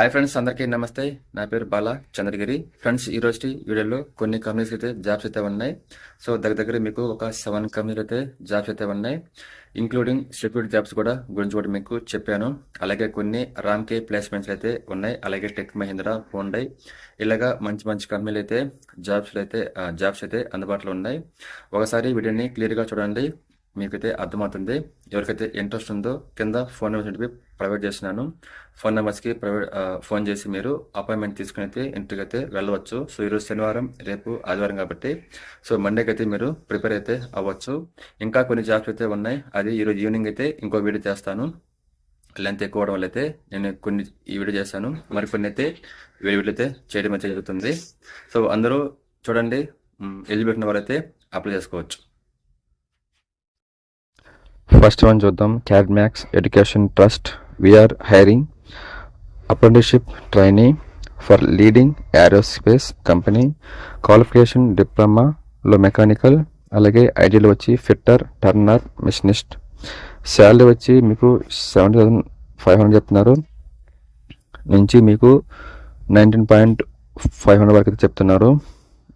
Hi friends అందరికీ నమస్తే. నా పేరు బాలా చంద్రగిరి. ఫ్రెండ్స్ ఈ రోజు వీడియోలో కొన్ని కంపెనీస్ అయితే జాబ్స్ అయితే ఉన్నాయి. సో దగ్గర దగ్గర మీకు ఒక సెవెన్ కంపెనీలు అయితే జాబ్స్ అయితే ఉన్నాయి. ఇంక్లూడింగ్ సెక్యూరిటీ జాబ్స్ కూడా గురించి కూడా మీకు చెప్పాను. అలాగే కొన్ని రామ్కే ప్లేస్మెంట్స్ అయితే ఉన్నాయి. అలాగే టెక్ మహీంద్రా హోండై ఇలాగా మంచి మంచి కంపెనీలు అయితే జాబ్స్ అయితే జాబ్స్ అయితే అందుబాటులో ఉన్నాయి. ఒకసారి వీడియోని క్లియర్గా చూడండి. మీకైతే అర్థమవుతుంది. ఎవరికైతే ఇంట్రెస్ట్ ఉందో కింద ఫోన్ నెంబర్స్ అనేవి ప్రొవైడ్ చేస్తున్నాను. ఫోన్ నెంబర్స్కి ప్రొవైడ్ ఫోన్ చేసి మీరు అపాయింట్మెంట్ తీసుకుని అయితే ఇంటికి అయితే వెళ్ళవచ్చు. సో ఈరోజు శనివారం రేపు ఆదివారం కాబట్టి. సో మండేకి అయితే మీరు ప్రిపేర్ అయితే అవ్వచ్చు. ఇంకా కొన్ని జాబ్స్ అయితే ఉన్నాయి. అది ఈరోజు ఈవినింగ్ అయితే ఇంకో వీడియో చేస్తాను. లెంత్ ఎక్కువ అవడం వల్ల అయితే నేను కొన్ని ఈ వీడియో చేస్తాను. మరికొన్ని అయితే వేరే వీడియో అయితే చేయడం అయితే జరుగుతుంది. సో అందరూ చూడండి. ఎలిజిబిలిటీ వారైతే అప్లై చేసుకోవచ్చు. ఫస్ట్ వన్ చూద్దాం. Cadmax education trust we're hiring apprenticeship training for leading aerospace company qualification డిప్లొమాలో mechanical అలాగే ఐడియల్ వచ్చి ఫిట్టర్ టర్నర్ మిషనిస్ట్ శాలరీ వచ్చి మీకు సెవెంటీ థౌసండ్ ఫైవ్ హండ్రెడ్ చెప్తున్నారు నుంచి మీకు నైన్టీన్ పాయింట్ ఫైవ్ హండ్రెడ్ వరకు అయితే చెప్తున్నారు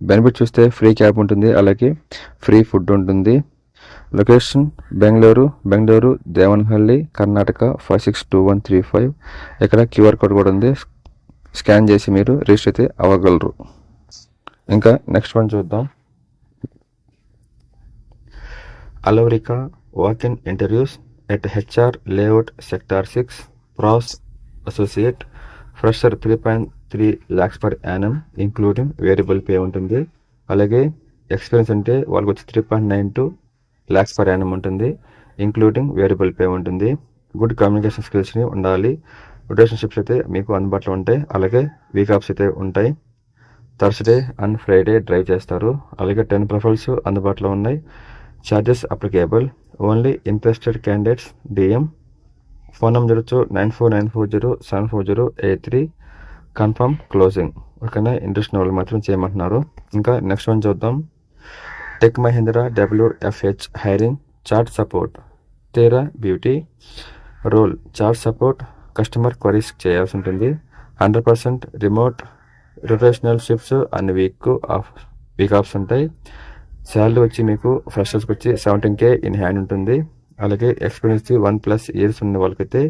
బెనిఫిట్ చూస్తే ఫ్రీ క్యాబ్ ఉంటుంది అలాగే ఫ్రీ ఫుడ్ ఉంటుంది location Bengaluru Bengaluru Devanahalli Karnataka five six two one three five. ఇక్కడ క్యూఆర్ కోడ్ కూడా ఉంది. స్కాన్ చేసి మీరు రిజిస్టర్ అయితే అవ్వగలరు. ఇంకా నెక్స్ట్ వన్ చూద్దాం. అలవరికా walk in interviews at HR layout sector six pros associate fresher three point three lakhs per annum including variable pay ఉంటుంది. అలాగే ఎక్స్పీరియన్స్ అంటే వాళ్ళకి వచ్చి three point nine two lakhs per annum ఉంటుంది including variable pay ఉంటుంది. Good communication స్కిల్స్ని ఉండాలి. Relationships అయితే మీకు అందుబాటులో ఉంటాయి. అలాగే వీక్ ఆఫ్స్ అయితే ఉంటాయి. థర్స్డే అండ్ ఫ్రైడే డ్రైవ్ చేస్తారు. అలాగే టెన్ ప్రొఫైల్స్ అందుబాటులో ఉన్నాయి. Charges applicable only interested candidates DM phone number వచ్చి nine four nine four zero seven four zero eight three confirm closing ఓకేనా ఇంట్రెస్ట్ వాళ్ళు మాత్రం చేయమంటున్నారు. ఇంకా నెక్స్ట్ వన్ చూద్దాం. Tech Mahindra WFH hiring chat support తేరా beauty role chat support customer queries చేయాల్సి ఉంటుంది. Hundred percent remote rotational shifts అన్ని week off week offs ఉంటాయి. శాలరీ వచ్చి మీకు ఫ్రెషర్స్కి వచ్చి సెవెంటీన్ కే ఇన్ హ్యాండ్ ఉంటుంది. అలాగే ఎక్స్పీరియన్స్ వన్ ప్లస్ ఇయర్స్ ఉన్న వాళ్ళకైతే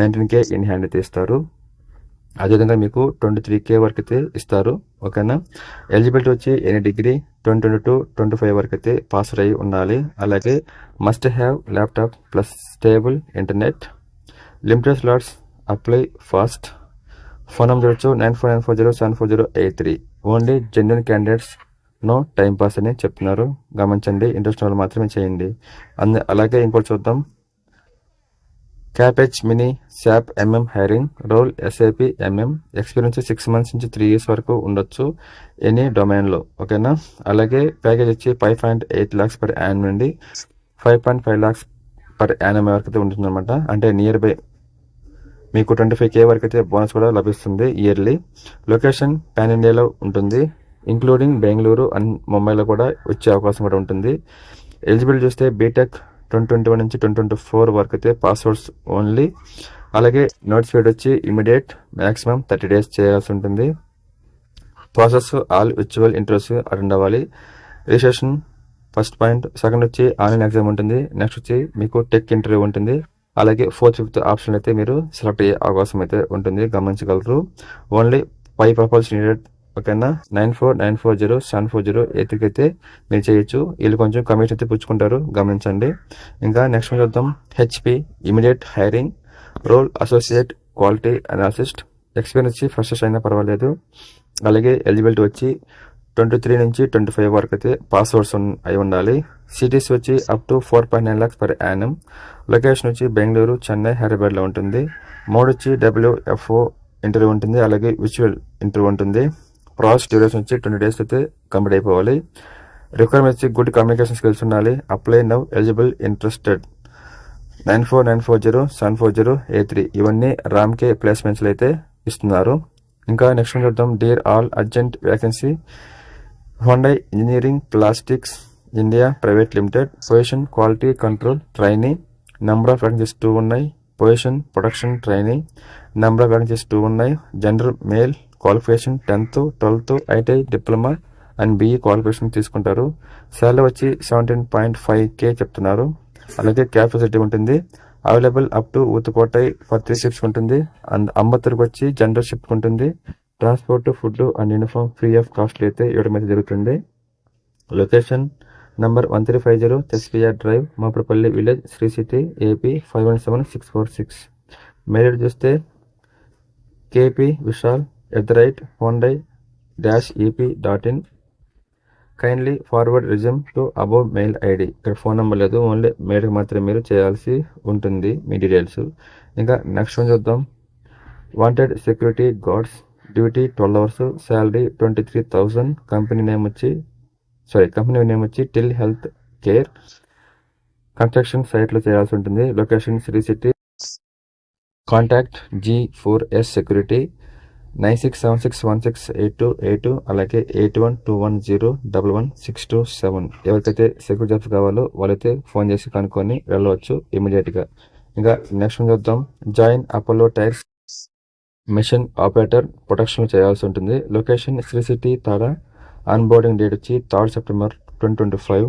నైన్టీన్ కే ఇన్ హ్యాండ్ తీస్తారు. అదేవిధంగా మీకు ట్వంటీ త్రీ కే వరకు అయితే ఇస్తారు ఓకేనా? ఎలిజిబిలిటీ వచ్చి any degree twenty twenty two twenty five వరకు అయితే పాస్ అయ్యి ఉండాలి. అలాగే must have laptop plus stable internet limited slots apply fast phone number వచ్చు nine four nine four zero seven four zero eight three only genuine candidates no time pass అని చెప్తున్నారు. గమనించండి interest వాళ్ళు మాత్రమే చేయండి. అందు అలాగే ఇంకోటి చూద్దాం. Capgemini SAP MM hiring role SAP MM experience six months నుంచి త్రీ ఇయర్స్ వరకు ఉండొచ్చు ఎనీ డొమైన్లో ఓకేనా? అలాగే ప్యాకేజ్ వచ్చి five point eight lakhs per annum నుండి five point five lakhs per annum వరకు అయితే ఉంటుందన్నమాట. అంటే నియర్ బై మీకు ట్వంటీ ఫైవ్ కే వరకు అయితే బోనస్ కూడా లభిస్తుంది ఇయర్లీ లొకేషన్ పాన్ ఇండియాలో ఉంటుంది. ఇంక్లూడింగ్ బెంగళూరు అండ్ ముంబైలో కూడా వచ్చే అవకాశం కూడా ఉంటుంది. ఎలిజిబిలిటీ చూస్తే B Tech twenty twenty one నుంచి ట్వంటీ ట్వంటీ ఫోర్ వరకు అయితే పాస్వర్డ్స్ ఓన్లీ అలాగే నోట్స్ ఫీడ్ వచ్చి ఇమీడియట్ మ్యాక్సిమం థర్టీ డేస్ చేయాల్సి ఉంటుంది. ప్రాసెస్ ఆల్ విచువల్ ఇంటర్వ్యూస్ అటెండ్ అవ్వాలి. రిజిస్ట్రేషన్ ఫస్ట్ పాయింట్ సెకండ్ వచ్చి ఆన్లైన్ ఎగ్జామ్ ఉంటుంది. నెక్స్ట్ వచ్చి మీకు టెక్ ఇంటర్వ్యూ ఉంటుంది. అలాగే ఫోర్త్ ఫిఫ్త్ ఆప్షన్ అయితే మీరు సెలెక్ట్ అయ్యే అవకాశం అయితే ఉంటుంది. గమనించగలరు. ఓన్లీ ఫైవ్ ప్రపోజల్స్ నీడెడ్ ఓకేనా? Nine four nine four zero seven four zero ఎయిత్కైతే అయితే మీరు చేయొచ్చు. వీళ్ళు కొంచెం కమిషన్ అయితే పుచ్చుకుంటారు. గమనించండి. ఇంకా నెక్స్ట్ చూద్దాం. HP immediate hiring role associate quality analyst. Experience వచ్చి ఫ్రెషర్స్ అయినా పర్వాలేదు. అలాగే ఎలిజిబిలిటీ వచ్చి ట్వంటీ త్రీ నుంచి ట్వంటీ ఫైవ్ వరకు అయితే పాస్వర్డ్స్ అయి ఉండాలి. సిటీస్ వచ్చి up to four point nine lakhs per annum. Location వచ్చి బెంగళూరు చెన్నై హైదరాబాద్లో ఉంటుంది. మోడ్ వచ్చి డబ్ల్యూఎఫ్ఓ ఇంటర్వ్యూ ఉంటుంది. అలాగే విజువల్ ఇంటర్వ్యూ ఉంటుంది. ప్రాసెస్ డ్యూరేషన్ వచ్చి ట్వంటీ డేస్ అయితే కంప్లీట్ అయిపోవాలి. రిక్వైర్మెంట్స్ గుడ్ కమ్యూనికేషన్ స్కిల్స్ ఉండాలి. Apply now eligible interested. Nine four nine four zero seven four zero eight three ఇవన్నీ రామ్కే ప్లేస్మెంట్స్లో అయితే ఇస్తున్నారు. ఇంకా నెక్స్ట్ చూద్దాం. Dear all urgent vacancy Hyundai engineering plastics India private limited position quality control training number of vacancies two ఉన్నాయి. Position production training. Number of vacancies two ఉన్నాయి. General male qualification tenth twelfth ITI diploma and BE qualification తీసుకుంటారు. Salary వచ్చి seventeen point five K చెప్తున్నారు. అలాగే capacity ఉంటుంది. Available up to Uthukottai for three shifts ఉంటుంది. And అంబత్తూరుకి వచ్చి general shift ఉంటుంది. Transport food and uniform free of costly అయితే ఇవ్వడం అయితే జరుగుతుంది. Location number one three five zero తెస్పియా drive Mapurapalli village Sri City AP five one seven six four six. Mail చూస్తే KP Vishal at the rate Hyundai dash EP dot in. Kindly forward resume to above mail ID ఇక్కడ phone number లేదు only మెయిల్కి మాత్రమే మీరు చేయాల్సి ఉంటుంది మీ details. ఇంకా నెక్స్ట్ వన్ చూద్దాం. Wanted security guards duty twelve hours salary twenty three thousand company name వచ్చి సారీ కంపెనీ నేమ్ వచ్చి టిల్ హెల్త్ కేర్ కన్స్ట్రక్షన్ సైట్లో చేయాల్సి ఉంటుంది. Location Sri City contact G four S security nine six seven six one six eight two eight two అలాగే eight one two one zero double one six two seven ఎవరికైతే security jobs కావాలో వాళ్ళైతే phone చేసి కనుక్కొని వెళ్ళవచ్చు ఇమీడియట్గా ఇంకా next చూద్దాం. Join Apollo tyres machine operator protection చేయాల్సి ఉంటుంది. Location Sri City Tada onboarding date వచ్చి third September twenty twenty five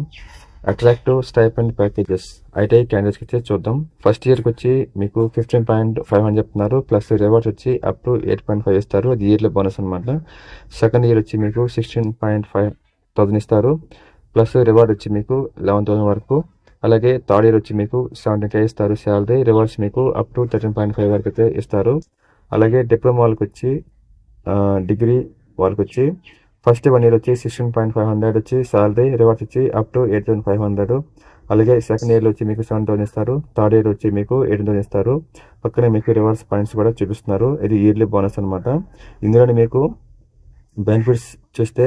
attractive stipend packages ITI క్యాండిడేట్స్కి వచ్చి చూద్దాం. ఫస్ట్ ఇయర్కి వచ్చి మీకు ఫిఫ్టీన్ పాయింట్ ఫైవ్ అని చెప్తున్నారు. ప్లస్ రివార్డ్స్ వచ్చి up to eight point five ఇస్తారు. అది ఇయర్లో బోనస్ అనమాట సెకండ్ ఇయర్ వచ్చి మీకు సిక్స్టీన్ పాయింట్ ఫైవ్ థౌసండ్ ఇస్తారు. ప్లస్ రివార్డ్ వచ్చి మీకు లెవెన్ థౌసండ్ వరకు. అలాగే థర్డ్ ఇయర్ వచ్చి మీకు సెవెంటీన్ కే ఇస్తారు. శాలరీ రివార్డ్స్ మీకు up to thirteen point five వరకు అయితే ఇస్తారు. అలాగే డిప్లొమా వాళ్ళకి వచ్చి డిగ్రీ వాళ్ళకి వచ్చి ఫస్ట్ వన్ ఇయర్ వచ్చి సిక్స్టీన్ పాయింట్ ఫైవ్ హండ్రెడ్ వచ్చి సాలరీ రివార్డ్స్ వచ్చి up to eight thousand five hundred. అలాగే సెకండ్ ఇయర్లో వచ్చి మీకు సెవెన్ థౌసండ్ ఇస్తారు. థర్డ్ ఇయర్ వచ్చి మీకు ఎయిట్ థౌసండ్ ఇస్తారు. పక్కనే మీకు రివార్డ్స్ పాయింట్స్ కూడా చూపిస్తున్నారు. ఇది ఇయర్లీ బోనస్ అనమాట ఇందులోనే మీకు బెనిఫిట్స్ చూస్తే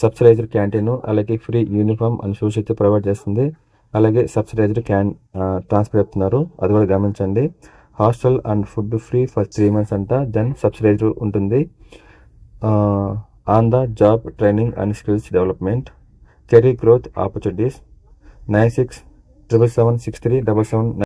సబ్సిడైజ్డ్ క్యాంటీన్ అలాగే ఫ్రీ యూనిఫామ్ అండ్ షూస్ అయితే ప్రొవైడ్ చేస్తుంది. అలాగే సబ్సిడైజ్డ్ క్యాన్ ట్రాన్స్ఫర్ చెప్తున్నారు. అది కూడా గమనించండి. Hostel and food free for three months అంట దెన్ సబ్సిడైజ్డ్ ఉంటుంది. On the job training and skills development career growth opportunities nine six triple seven six three double seven